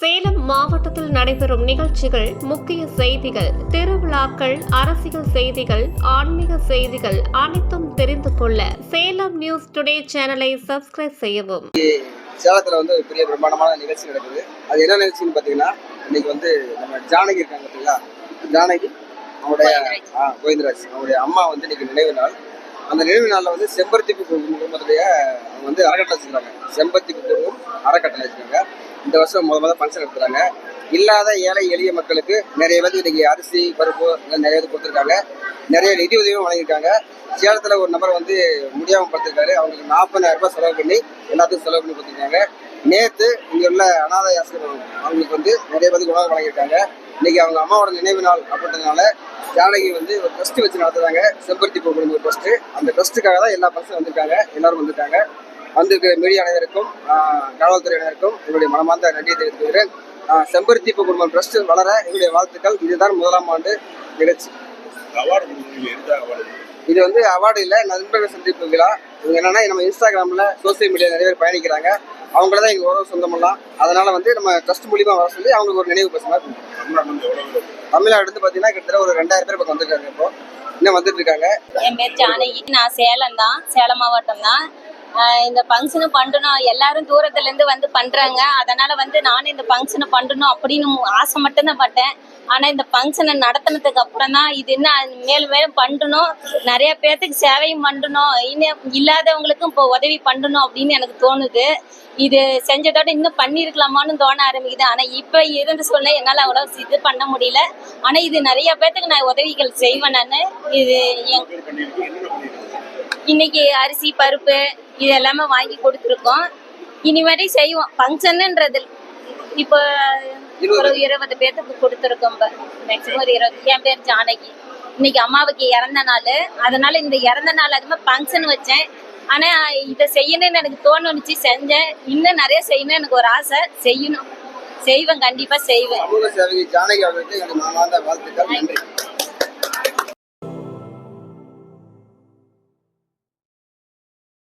சேலம் மாவட்டத்தில் நடைபெறும் நிகழ்ச்சிகள் முக்கிய செய்திகள் திருவிழாக்கள் அரசியல் செய்திகள் ஆன்மீக செய்திகள் அனைத்தும் தெரிந்து கொள்ள சேலம் நியூஸ் டுடே சேனலை சப்ஸ்கிரைப் செய்யவும். சேலத்தில் வந்து ஒரு பெரிய பிரம்மாண்டமான நிகழ்ச்சி நடக்குது. அது என்ன நிகழ்ச்சின்னு பார்த்தீங்கன்னா இன்னைக்கு வந்து நம்ம ஜானகி இருக்காங்க பார்த்தீங்களா ஜானகி அவங்களுடைய கோவிந்தராஜ். அவங்களுடைய அம்மா வந்து இன்னைக்கு நினைவு நாள். அந்த நினைவு நாளில் வந்து செம்பருத்தி குடும்பத்துடைய அவங்க வந்து அறக்கட்டளை வச்சுருக்காங்க. செம்பருத்தி குடும்பம் அறக்கட்டளை வச்சுருக்காங்க. இந்த வருஷம் முத முதல் ஃபங்க்ஷன் எடுத்துறாங்க இல்லாத ஏழை எளிய மக்களுக்கு நிறைய பேருக்கு இன்றைக்கி அரிசி பருப்பு எல்லாம் நிறைய இது கொடுத்துருக்காங்க. நிறைய நிதி உதவியும் வழங்கியிருக்காங்க. சேலத்தில் ஒரு நபர் வந்து முடியாமல் படுத்திருக்காரு. அவங்களுக்கு நாற்பதாயிரம் ரூபாய் செலவு பண்ணி எல்லாத்துக்கும் செலவு பண்ணி கொடுத்துருக்காங்க. நேற்று இங்கே உள்ள அனாதை ஆசிரியர் அவங்களுக்கு வந்து நிறைய பேருக்கு உணவு வழங்கியிருக்காங்க. இன்னைக்கு அவங்க அம்மாவோட நினைவு நாள் அப்படின்றதுனால ஜானகி வந்து ஒரு ட்ரஸ்ட் வச்சு நடத்துறாங்க. செம்பருத்தி பூ குடும்ப ட்ரஸ்ட் அந்த ட்ரஸ்ட்டுக்காக தான் எல்லா பர்சனும் வந்திருக்காங்க. எல்லாரும் வந்திருக்காங்க. வந்திருக்கிற மீடியா அனைவருக்கும் ஆஹ், காவல்துறையினருக்கும் என்னுடைய மனமார்ந்த நன்றியை தெரிவித்துக்கிறேன் செம்பருத்தி பூ குடும்பம் ட்ரஸ்ட் வளர என்னுடைய வாழ்த்துக்கள். இதுதான் முதலாம் ஆண்டு நிகழ்ச்சி. இது வந்து அவார்டு இல்லை நண்பர்கள் சந்திப்பு விழா. என்னன்னா நம்ம இன்ஸ்டாகிராமில் சோசியல் மீடியா நிறைய பேர் பயணிக்கிறாங்க. அவங்கள தான் எங்கள் உறவு சொந்தமெல்லாம். அதனால வந்து நம்ம ட்ரஸ்ட் மூலியமா வர சொல்லி அவங்களுக்கு ஒரு நினைவு பசங்க தமிழ்நாடு வந்து எவ்வளோ தமிழ்நாடு வந்து பார்த்தீங்கன்னா கிட்டத்தட்ட ஒரு ரெண்டாயிரம் பேர் பக்கம் இப்போ. இன்னும் வந்துட்டு இருக்காங்க. என் பேர் ஜானகி. நான் சேலம் தான். சேலம் மாவட்டம் தான். இந்த ஃபங்க்ஷனு பண்ணணும் எல்லாரும் தூரத்துல இருந்து வந்து பண்றாங்க. அதனால வந்து நானும் இந்த ஃபங்க்ஷனை பண்ணணும் அப்படின்னு ஆசை மட்டும்தான் பட்டேன். ஆனா இந்த ஃபங்க்ஷனை நடத்தினதுக்கு அப்புறம் தான் இது என்ன மேலும் மேலும் பண்ணணும் நிறைய பேர்த்துக்கு சேவையும் பண்ணணும் இன்னும் இல்லாதவங்களுக்கும் இப்போ உதவி பண்ணணும் அப்படின்னு எனக்கு தோணுது. இது செஞ்சதோட இன்னும் பண்ணியிருக்கலாமான்னு தோண ஆரம்பிக்குது. ஆனா இப்ப இருந்து சொல்ல என்னால அவ்வளவு இது பண்ண முடியல. ஆனா இது நிறைய பேர்த்துக்கு நான் உதவிகள் செய்வேன் நான். இது என் இன்னைக்கு அரிசி பருப்பு இது எல்லாமே வாங்கி கொடுத்துருக்கோம். இனிமேட்டி செய்வோம். ஃபங்க்ஷனுன்றது இப்போ ஒரு இருபது பேர்த்துக்கு கொடுத்துருக்கோம் மேக்ஸிமம் ஒரு இருபது. என் பேர் ஜானகி. இன்னைக்கு அம்மாவுக்கு இறந்த நாள். அதனால இந்த இறந்த நாள் அதுமாதிரி ஃபங்க்ஷன் வச்சேன். ஆனால் இதை செய்யணும்னு எனக்கு தோணுச்சு செஞ்சேன். இன்னும் நிறைய செய்யணும்னு எனக்கு ஒரு ஆசை. செய்யணும். செய்வேன் கண்டிப்பாக செய்வேன்.